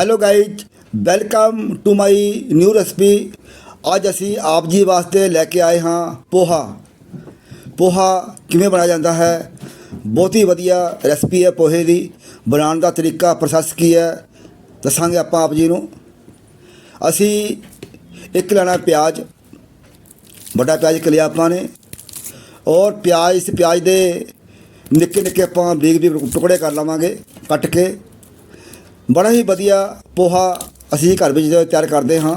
Hello guys welcome to my new recipe ਅੱਜ ਅਸੀਂ ਆਪ ਜੀ ਵਾਸਤੇ ਲੈ ਕੇ ਆਏ ਹਾਂ ਪੋਹਾ ਪੋਹਾ ਕਿਵੇਂ ਬਣਾਇਆ ਜਾਂਦਾ ਹੈ ਬਹੁਤ ਹੀ ਵਧੀਆ ਰੈਸਪੀ ਹੈ ਪੋਹੇ ਦੀ ਬਣਾਉਣ ਦਾ ਤਰੀਕਾ ਪ੍ਰੋਸੈਸ ਕੀ ਹੈ ਦੱਸਾਂਗੇ ਆਪਾਂ ਆਪ ਜੀ ਨੂੰ ਅਸੀਂ ਇੱਕ ਲੈਣਾ ਪਿਆਜ਼ ਵੱਡਾ ਪਿਆਜ਼ ਇੱਕ ਲਿਆ ਆਪਾਂ ਨੇ ਔਰ ਪਿਆਜ਼ ਇਸ ਪਿਆਜ਼ ਦੇ ਨਿੱਕੇ ਨਿੱਕੇ ਆਪਾਂ ਬਰੀਕ ਬਰੀਕ ਟੁਕੜੇ ਕਰ ਲਵਾਂਗੇ ਕੱਟ ਕੇ ਬੜਾ ਹੀ ਵਧੀਆ ਪੋਹਾ ਅਸੀਂ ਘਰ ਵਿੱਚ ਤਿਆਰ ਕਰਦੇ ਹਾਂ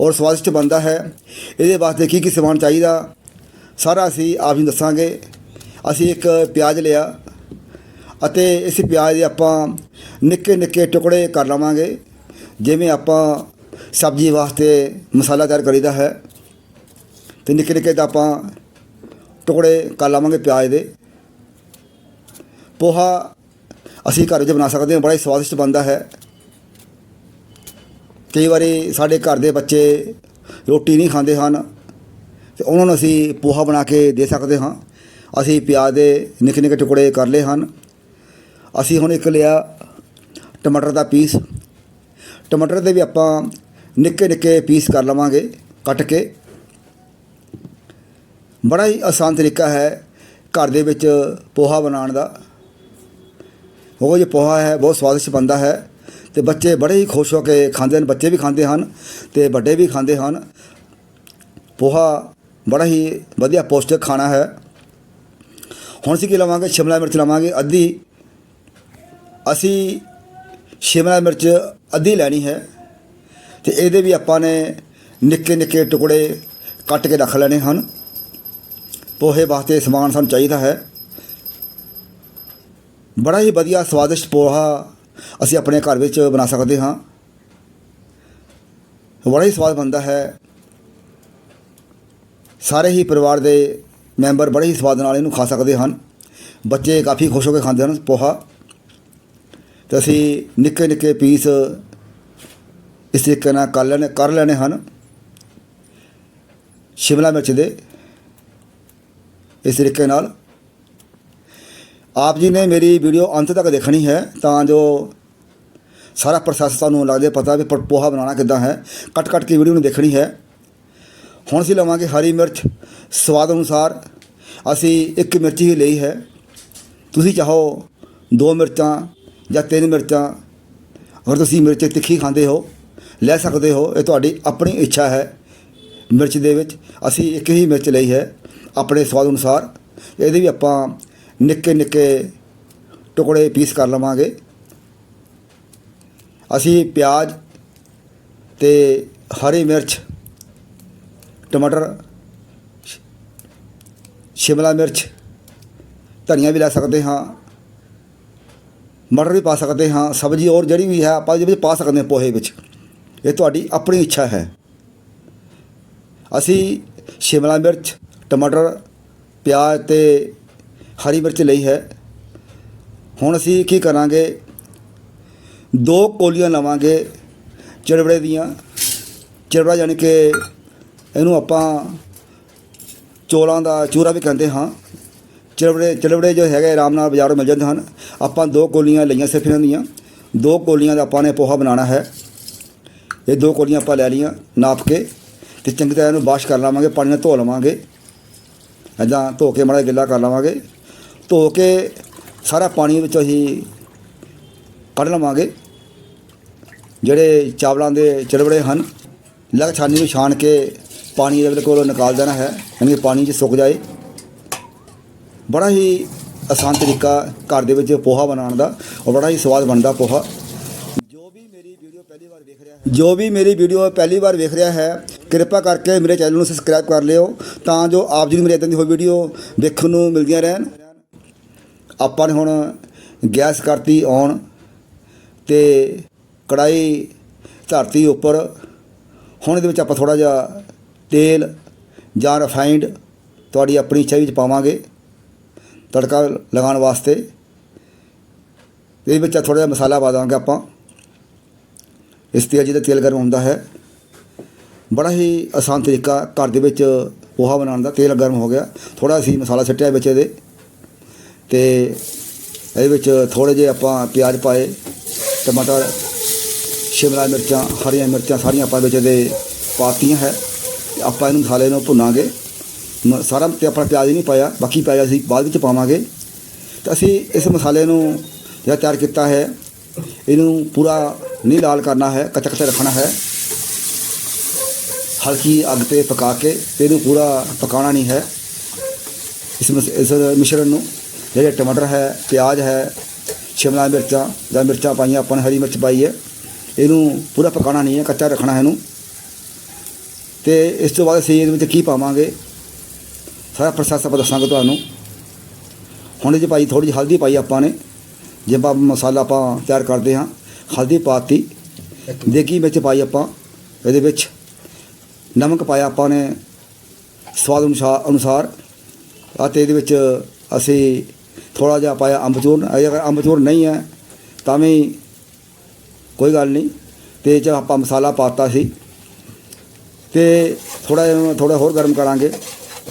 ਔਰ ਸਵਾਦਿਸ਼ਟ ਬਣਦਾ ਹੈ, ਇਹਦੇ ਵਾਸਤੇ ਕੀ ਕੀ ਸਮਾਨ ਚਾਹੀਦਾ, ਸਾਰਾ ਅਸੀਂ ਆਪ ਹੀ ਦੱਸਾਂਗੇ। ਅਸੀਂ ਇੱਕ ਪਿਆਜ਼ ਲਿਆ ਅਤੇ ਇਸ ਪਿਆਜ਼ ਦੇ ਆਪਾਂ ਨਿੱਕੇ ਨਿੱਕੇ ਟੁਕੜੇ ਕਰ ਲਵਾਂਗੇ, ਜਿਵੇਂ ਆਪਾਂ ਸਬਜ਼ੀ ਵਾਸਤੇ ਮਸਾਲਾ ਤਿਆਰ ਕਰੀਦਾ ਹੈ। ਤੇ ਨਿੱਕੇ ਨਿੱਕੇ ਤਾਂ ਆਪਾਂ ਟੁਕੜੇ ਕਰ ਲਵਾਂਗੇ ਪਿਆਜ਼ ਦੇ। ਪੋਹਾ ਅਸੀਂ ਘਰ ਵਿੱਚ ਬਣਾ ਸਕਦੇ ਹਾਂ, ਬੜਾ ਹੀ ਸਵਾਦਿਸ਼ਟ ਬਣਦਾ ਹੈ। ਕਈ ਵਾਰੀ ਸਾਡੇ ਘਰ ਦੇ ਬੱਚੇ ਰੋਟੀ ਨਹੀਂ ਖਾਂਦੇ ਹਨ ਤੇ ਉਹਨਾਂ ਨੂੰ ਅਸੀਂ ਪੋਹਾ ਬਣਾ ਕੇ ਦੇ ਸਕਦੇ ਹਾਂ। ਅਸੀਂ ਪਿਆਜ਼ ਦੇ ਨਿੱਕੇ ਨਿੱਕੇ ਟੁਕੜੇ ਕਰ ਲਏ ਹਨ। ਅਸੀਂ ਹੁਣ ਇੱਕ ਲਿਆ ਟਮਾਟਰ ਦਾ ਪੀਸ। ਟਮਾਟਰ ਦੇ ਵੀ ਆਪਾਂ ਨਿੱਕੇ ਨਿੱਕੇ ਪੀਸ ਕਰ ਲਵਾਂਗੇ ਕੱਟ ਕੇ। ਬੜਾ ਹੀ ਆਸਾਨ ਤਰੀਕਾ ਹੈ ਘਰ ਦੇ ਵਿੱਚ ਪੋਹਾ ਬਣਾਉਣ ਦਾ। ਉਹ ਜੋ ਪੋਹਾ ਹੈ, ਬਹੁਤ ਸਵਾਦਿਸ਼ਟ ਬਣਦਾ ਹੈ ਤੇ ਬੱਚੇ ਬੜੇ ਹੀ ਖੁਸ਼ ਹੋ ਕੇ ਖਾਂਦੇ ਹਨ, ਬੱਚੇ ਵੀ ਖਾਂਦੇ ਹਨ ਤੇ ਵੱਡੇ ਵੀ ਖਾਂਦੇ ਹਨ। ਪੋਹਾ ਬੜਾ ਹੀ ਵਧੀਆ ਪੌਸ਼ਟਿਕ ਖਾਣਾ ਹੈ। ਹੁਣ ਅਸੀਂ ਕੀ ਲਵਾਂਗੇ? ਸ਼ਿਮਲਾ ਮਿਰਚ ਲਵਾਂਗੇ, ਅੱਧੀ। ਅਸੀਂ ਸ਼ਿਮਲਾ ਮਿਰਚ ਅੱਧੀ ਲੈਣੀ ਹੈ ਤੇ ਇਹਦੇ ਵੀ ਆਪਾਂ ਨੇ ਨਿੱਕੇ ਨਿੱਕੇ ਟੁਕੜੇ ਕੱਟ ਕੇ ਰੱਖ ਲੈਣੇ ਹਨ। ਪੋਹੇ ਵਾਸਤੇ ਸਮਾਨ ਸਾਨੂੰ ਚਾਹੀਦਾ ਹੈ। ਬੜਾ ਹੀ ਵਧੀਆ, ਸਵਾਦਿਸ਼ਟ ਪੋਹਾ ਅਸੀਂ ਆਪਣੇ ਘਰ ਵਿੱਚ ਬਣਾ ਸਕਦੇ ਹਾਂ। ਬੜਾ ਹੀ ਸਵਾਦ ਬਣਦਾ ਹੈ। ਸਾਰੇ ਹੀ ਪਰਿਵਾਰ ਦੇ ਮੈਂਬਰ ਬੜੇ ਹੀ ਸਵਾਦ ਨਾਲ ਇਹਨੂੰ ਖਾ ਸਕਦੇ ਹਨ। ਬੱਚੇ ਕਾਫੀ ਖੁਸ਼ ਹੋ ਕੇ ਖਾਂਦੇ ਹਨ ਪੋਹਾ। ਤੇ ਅਸੀਂ ਨਿੱਕੇ ਨਿੱਕੇ ਪੀਸ ਇਸ ਤਰੀਕੇ ਨਾਲ ਕਰ ਲੈਣੇ ਕਰ ਲੈਣੇ ਹਨ। ਸ਼ਿਮਲਾ ਮਿਰਚ ਦੇ ਇਸ ਤਰੀਕੇ ਨਾਲ ਆਪ ਜੀ ਨੇ ਮੇਰੀ ਵੀਡੀਓ ਅੰਤ ਤੱਕ ਦੇਖਣੀ ਹੈ ਤਾਂ ਜੋ ਸਾਰਾ ਪ੍ਰੋਸੈਸ ਤੁਹਾਨੂੰ ਲੱਗਦੇ ਪਤਾ ਵੀ ਪ- ਪੋਹਾ ਬਣਾਉਣਾ ਕਿੱਦਾਂ ਹੈ ਕੱਟ ਕੱਟ ਕੇ ਵੀਡੀਓ ਨੂੰ ਦੇਖਣੀ ਹੈ। ਹੁਣ ਅਸੀਂ ਲਵਾਂਗੇ ਹਰੀ ਮਿਰਚ, ਸਵਾਦ ਅਨੁਸਾਰ ਅਸੀਂ ਇੱਕ ਮਿਰਚ ਹੀ ਲਈ ਹੈ। ਤੁਸੀਂ ਚਾਹੋ ਦੋ ਮਿਰਚਾਂ ਜਾਂ ਤਿੰਨ ਮਿਰਚਾਂ, ਅਗਰ ਤੁਸੀਂ ਮਿਰਚ ਤਿੱਖੀ ਖਾਂਦੇ ਹੋ, ਲੈ ਸਕਦੇ ਹੋ, ਇਹ ਤੁਹਾਡੀ ਆਪਣੀ ਇੱਛਾ ਹੈ। ਮਿਰਚ ਦੇ ਵਿੱਚ ਅਸੀਂ ਇੱਕ ਹੀ ਮਿਰਚ ਲਈ ਹੈ, ਆਪਣੇ ਸਵਾਦ ਅਨੁਸਾਰ। ਇਹਦੇ ਵੀ ਆਪਾਂ ਨਿੱਕੇ ਨਿੱਕੇ ਟੁਕੜੇ ਪੀਸ ਕਰ ਲਵਾਂਗੇ। ਅਸੀਂ ਪਿਆਜ਼ ਤੇ ਹਰੀ ਮਿਰਚ, ਟਮਾਟਰ ਸ਼ਿਮਲਾ ਮਿਰਚ, ਧਨੀਆ ਵੀ ਲੈ ਸਕਦੇ ਹਾਂ। ਮਟਰ ਵੀ ਪਾ ਸਕਦੇ ਹਾਂ। ਸਬਜ਼ੀ ਔਰ ਜਿਹੜੀ ਵੀ ਹੈ, ਆਪਾਂ ਇਹਦੇ ਵਿੱਚ ਪਾ ਸਕਦੇ ਹਾਂ ਪੋਹੇ ਵਿੱਚ। ਇਹ ਤੁਹਾਡੀ ਆਪਣੀ ਇੱਛਾ ਹੈ। ਅਸੀਂ ਸ਼ਿਮਲਾ ਮਿਰਚ, ਟਮਾਟਰ, ਪਿਆਜ਼ ਤੇ ਹਰੀ ਮਿਰਚ ਲਈ ਹੈ। ਹੁਣ ਅਸੀਂ ਕੀ ਕਰਾਂਗੇ? ਦੋ ਕੋਲੀਆਂ ਲਵਾਂਗੇ ਚੜਵੜੇ ਦੀਆਂ। ਚੜਵੜਾ ਯਾਨੀ ਕਿ ਇਹਨੂੰ ਆਪਾਂ ਚੋਲਾਂ ਦਾ ਚੂਰਾ ਵੀ ਕਹਿੰਦੇ ਹਾਂ। ਚੜਵੜੇ ਚੜਵੜੇ ਜੋ ਹੈਗੇ ਆਰਾਮ ਨਾਲ ਬਾਜ਼ਾਰੋਂ ਮਿਲ ਜਾਂਦੇ ਹਨ। ਆਪਾਂ ਦੋ ਕੋਲੀਆਂ ਲਈਆਂ ਸਿਰਫ ਇਹਨਾਂ ਦੀਆਂ। ਦੋ ਕੋਲੀਆਂ ਦਾ ਆਪਾਂ ਨੇ ਪੋਹਾ ਬਣਾਉਣਾ ਹੈ। ਇਹ ਦੋ ਕੋਲੀਆਂ ਆਪਾਂ ਲੈ ਲਈਆਂ ਨਾਪ ਕੇ ਤੇ ਚੰਗੀ ਤਰ੍ਹਾਂ ਇਹਨੂੰ ਵਾਸ਼ ਕਰ ਲਵਾਂਗੇ, ਪਾਣੀ ਨਾਲ ਧੋ ਲਵਾਂਗੇ। ਇੱਦਾਂ ਧੋ ਕੇ ਮਾੜਾ ਗਿੱਲਾ ਕਰ ਲਵਾਂਗੇ। ਧੋ ਕੇ ਸਾਰਾ ਪਾਣੀ ਵਿੱਚੋਂ ਅਸੀਂ ਕੱਢ ਲਵਾਂਗੇ। ਜਿਹੜੇ ਚਾਵਲਾਂ ਦੇ ਚੜਵੜੇ ਹਨ, ਲਗ ਛਾਨੀ ਨੂੰ ਛਾਣ ਕੇ ਪਾਣੀ ਦੇ ਬਿਲਕੁਲ ਨਿਕਾਲ ਦੇਣਾ ਹੈ, ਯਾਨੀ ਕਿ ਪਾਣੀ 'ਚ ਸੁੱਕ ਜਾਏ। ਬੜਾ ਹੀ ਆਸਾਨ ਤਰੀਕਾ ਘਰ ਦੇ ਵਿੱਚ ਪੋਹਾ ਬਣਾਉਣ ਦਾ, ਔਰ ਬੜਾ ਹੀ ਸਵਾਦ ਬਣਦਾ ਪੋਹਾ। ਜੋ ਵੀ ਮੇਰੀ ਵੀਡੀਓ ਪਹਿਲੀ ਵਾਰ ਵੇਖ ਰਿਹਾ ਹੈ, ਜੋ ਵੀ ਮੇਰੀ ਵੀਡੀਓ ਪਹਿਲੀ ਵਾਰ ਵੇਖ ਰਿਹਾ ਹੈ, ਕਿਰਪਾ ਕਰਕੇ ਮੇਰੇ ਚੈਨਲ ਨੂੰ ਸਬਸਕ੍ਰਾਈਬ ਕਰ ਲਿਓ, ਤਾਂ ਜੋ ਆਪ ਜੀ ਨੂੰ ਮੇਰੀ ਇਦਾਂ ਦੀ ਹੋਰ ਵੀਡੀਓ ਦੇਖਣ ਨੂੰ ਮਿਲਦੀਆਂ ਰਹਿਣ। ਆਪਾਂ ਨੇ ਹੁਣ ਗੈਸ ਕਰਤੀ ਔਨ ਤੇ ਕੜਾਈ ਧਰਤੀ ਉੱਪਰ। ਹੁਣ ਇਹਦੇ ਵਿੱਚ ਆਪਾਂ ਥੋੜਾ ਜਿਹਾ ਤੇਲ ਜਾਂ ਰਿਫਾਈਂਡ ਤੁਹਾਡੀ ਆਪਣੀ ਇੱਛਾ ਵਿੱਚ ਪਾਵਾਂਗੇ ਤੜਕਾ ਲਗਾਉਣ ਵਾਸਤੇ। ਇਹਦੇ ਵਿੱਚ ਥੋੜਾ ਜਿਹਾ ਮਸਾਲਾ ਪਾ ਦਾਂਗੇ ਆਪਾਂ। ਇਸ ਤੇਲ ਜਿਹਦਾ ਤੇਲ ਗਰਮ ਹੁੰਦਾ ਹੈ। ਬੜਾ ਹੀ ਆਸਾਨ ਤਰੀਕਾ ਘਰ ਦੇ ਵਿੱਚ ਪੋਹਾ ਬਣਾਉਣ ਦਾ, ਤੇਲ ਗਰਮ ਹੋ ਗਿਆ। ਥੋੜਾ ਅਸੀਂ ਮਸਾਲਾ ਛੱਟਿਆ ਵਿੱਚ ਇਹਦੇ। ਤੇ ਇਹਦੇ ਵਿੱਚ ਥੋੜੇ ਜਿਹੇ ਆਪਾਂ ਪਿਆਜ਼ ਪਾਏ, ਟਮਾਟਰ, ਸ਼ਿਮਲਾ ਮਿਰਚਾਂ, ਹਰੀਆਂ ਮਿਰਚਾਂ ਸਾਰੀਆਂ ਆਪਾਂ ਵਿੱਚ ਦੇ ਪਾਤੀਆਂ ਹੈ। ਤੇ ਆਪਾਂ ਇਹਨੂੰ ਮਸਾਲੇ ਨੂੰ ਭੁੰਨਾਂਗੇ। ਮ- ਸਾਰਾ ਤੇ ਆਪਣਾ ਪਿਆਜ਼ ਨਹੀਂ ਪਾਇਆ, ਬਾਕੀ ਪਿਆਜ਼ ਅਸੀਂ ਬਾਅਦ ਵਿੱਚ ਪਾਵਾਂਗੇ। ਤਾਂ ਅਸੀਂ ਇਸ ਮਸਾਲੇ ਨੂੰ ਜਿਹੜਾ ਤਿਆਰ ਕੀਤਾ ਹੈ, ਇਹਨੂੰ ਪੂਰਾ ਨਹੀਂ ਲਾਲ ਕਰਨਾ ਹੈ ਕੱਚਾ ਕੱਚਾ ਰੱਖਣਾ ਹੈ। ਹਲਕੀ ਅੱਗ ਤੇ ਪਕਾ ਕੇ ਤੇ ਇਹਨੂੰ ਪੂਰਾ ਪਕਾਉਣਾ ਨਹੀਂ ਹੈ। ਇਸ ਮਸ- ਇਸ ਮਿਸ਼ਰਣ ਨੂੰ। ਜਿਹੜੇ ਟਮਾਟਰ ਹੈ, ਪਿਆਜ਼ ਹੈ, ਸ਼ਿਮਲਾ ਮਿਰਚਾਂ, ਜਾਂ ਮਿਰਚਾਂ ਪਾਈਆਂ, ਆਪਾਂ ਨੇ ਹਰੀ ਮਿਰਚ ਪਾਈ ਹੈ। ਇਹਨੂੰ ਪੂਰਾ ਪਕਾਉਣਾ ਨਹੀਂ ਹੈ, ਕੱਚਾ ਰੱਖਣਾ ਹੈ ਇਹਨੂੰ। ਤੇ ਇਸ ਤੋਂ ਬਾਅਦ ਅਸੀਂ ਇਹਦੇ ਵਿੱਚ ਕੀ ਪਾਵਾਂਗੇ? ਸਾਰਾ ਪ੍ਰੋਸੈਸ ਆਪਾਂ ਦੱਸਾਂਗੇ ਤੁਹਾਨੂੰ। ਹੁਣ ਇਹ 'ਚ ਪਾਈ ਥੋੜੀ ਜਿਹੀ ਹਲਦੀ ਪਾਈ ਆਪਾਂ ਨੇ, ਜੇ ਆਪਾਂ ਮਸਾਲਾ ਆਪਾਂ ਤਿਆਰ ਕਰਦੇ ਹਾਂ, ਹਲਦੀ ਪਾਤੀ। ਦੇਗੀ ਵਿੱਚ ਪਾਈ ਆਪਾਂ, ਇਹਦੇ ਵਿੱਚ। ਨਮਕ ਪਾਇਆ ਆਪਾਂ ਨੇ, ਸਵਾਦ ਅਨੁਸਾਰ ਅਨੁਸਾਰ। ਅਤੇ ਇਹਦੇ ਵਿੱਚ ਅਸੀਂ ਥੋੜਾ ਜਿਹਾ ਪਾਇਆ ਅੰਬਚੂਰ ਅਗਰ ਅੰਬਚੂਰ ਨਹੀਂ ਹੈ, ਤਾਂ ਵੀ ਕੋਈ ਗੱਲ ਨਹੀਂ। ਤੇ ਜੇ ਆਪਾਂ ਮਸਾਲਾ ਪਾਤਾ ਸੀ। ਤੇ ਥੋੜਾ ਜਿਹਾ ਥੋੜਾ ਹੋਰ ਗਰਮ ਕਰਾਂਗੇ।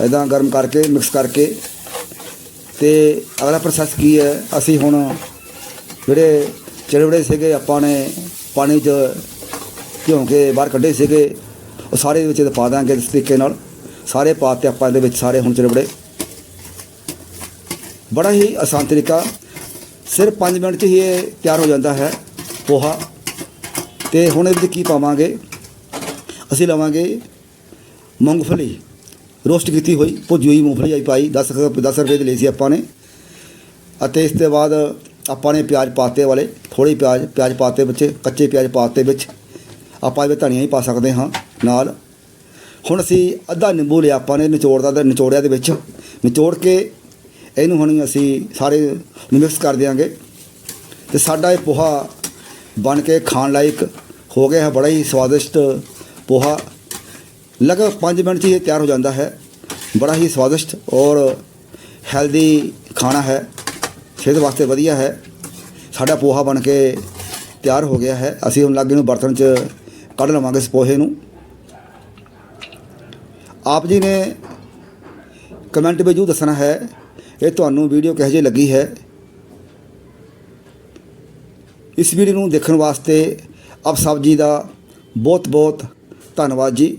ਇਦਾਂ ਗਰਮ ਕਰਕੇ, ਮਿਕਸ ਕਰਕੇ। ਤੇ ਅਗਲਾ ਪ੍ਰੋਸੈਸ ਕੀ ਹੈ, ਅਸੀਂ ਹੁਣ ਜਿਹੜੇ ਚਿੜਵੜੇ ਸੀਗੇ, ਆਪਾਂ ਨੇ ਪਾਣੀ 'ਚ ਭਿਉਂ ਕੇ ਬਾਹਰ ਕੱਢੇ ਸੀਗੇ, ਉਹ ਸਾਰੇ ਵਿੱਚ ਪਾ ਦਾਂਗੇ ਇਸ ਤਰੀਕੇ ਨਾਲ। ਸਾਰੇ ਪਾਤੇ ਆਪਾਂ ਇਹਦੇ ਵਿੱਚ ਸਾਰੇ ਹੁਣ ਚਿੜਵੜੇ। ਬੜਾ ਹੀ ਆਸਾਨ ਤਰੀਕਾ। ਸਿਰਫ 5 ਮਿੰਟ 'ਚ ਹੀ ਇਹ ਤਿਆਰ ਹੋ ਜਾਂਦਾ ਹੈ ਪੋਹਾ। ਤੇ ਹੁਣ ਇਹਦੇ ਵਿੱਚ ਕੀ ਪਾਵਾਂਗੇ? ਅਸੀਂ ਲਵਾਂਗੇ ਮੂੰਗਫਲੀ। ਰੋਸਟ ਕੀਤੀ ਹੋਈ ਭੁੱਜੀ ਹੋਈ ਮੂੰਗਫਲੀ ਆਈ ਪਾਈ। 10 10 ਰੁਪਏ ਦੀ ਲਈ ਸੀ ਆਪਾਂ ਨੇ। ਅਤੇ ਇਸ ਤੋਂ ਬਾਅਦ ਆਪਾਂ ਨੇ ਪਿਆਜ਼ ਪਾਤੇ ਵਾਲੇ ਥੋੜੇ ਪਿਆਜ਼ ਪਿਆਜ਼ ਪਾਤੇ ਵਿੱਚ, ਕੱਚੇ ਪਿਆਜ਼ ਪਾਤੇ ਵਿੱਚ। ਆਪਾਂ ਇਹਦੇ ਧਨੀਆ ਹੀ ਪਾ ਸਕਦੇ ਹਾਂ ਨਾਲ। ਹੁਣ ਅਸੀਂ ਅੱਧਾ ਨਿੰਬੂ ਲਿਆ ਆਪਾਂ ਨੇ ਨਿਚੋੜਦਾ ਤੇ ਨਿਚੋੜਿਆ ਦੇ ਵਿੱਚ। ਨਿਚੋੜ ਕੇ ਇਹਨੂੰ ਹੁਣ ਅਸੀਂ ਸਾਰੇ ਮਿਕਸ ਕਰ ਦਿਆਂਗੇ। ਤੇ ਸਾਡਾ ਇਹ ਪੋਹਾ ਬਣ ਕੇ ਖਾਣ ਲਾਇਕ ਹੋ ਗਿਆ ਹੈ, ਬੜਾ ਹੀ ਸਵਾਦਿਸ਼ਟ ਪੋਹਾ। ਲਗਭਗ 5 ਮਿੰਟ 'ਚ ਹੀ ਇਹ ਤਿਆਰ ਹੋ ਜਾਂਦਾ ਹੈ। ਬੜਾ ਹੀ ਸਵਾਦਿਸ਼ਟ ਔਰ ਹੈਲਦੀ ਖਾਣਾ ਹੈ। ਸਿਹਤ ਵਾਸਤੇ ਵਧੀਆ ਹੈ। ਸਾਡਾ ਪੋਹਾ ਬਣ ਕੇ ਤਿਆਰ ਹੋ ਗਿਆ ਹੈ। ਅਸੀਂ ਹੁਣ ਲਾਗੇ ਨੂੰ ਬਰਤਨ 'ਚ ਕੱਢ ਲਵਾਂਗੇ ਇਸ ਪੋਹੇ ਨੂੰ। ਆਪ ਜੀ ਨੇ ਕਮੈਂਟ ਵਿੱਚ ਜੂ ਦੱਸਣਾ ਹੈ ਇਹ ਤੁਹਾਨੂੰ ਵੀਡੀਓ ਕਿਹੋ ਜਿਹੀ ਲੱਗੀ ਹੈ? ਇਸ ਵੀਡੀਓ ਨੂੰ ਦੇਖਣ ਵਾਸਤੇ ਆਪ ਸਭ ਜੀ ਦਾ ਬਹੁਤ ਬਹੁਤ ਧੰਨਵਾਦ ਜੀ।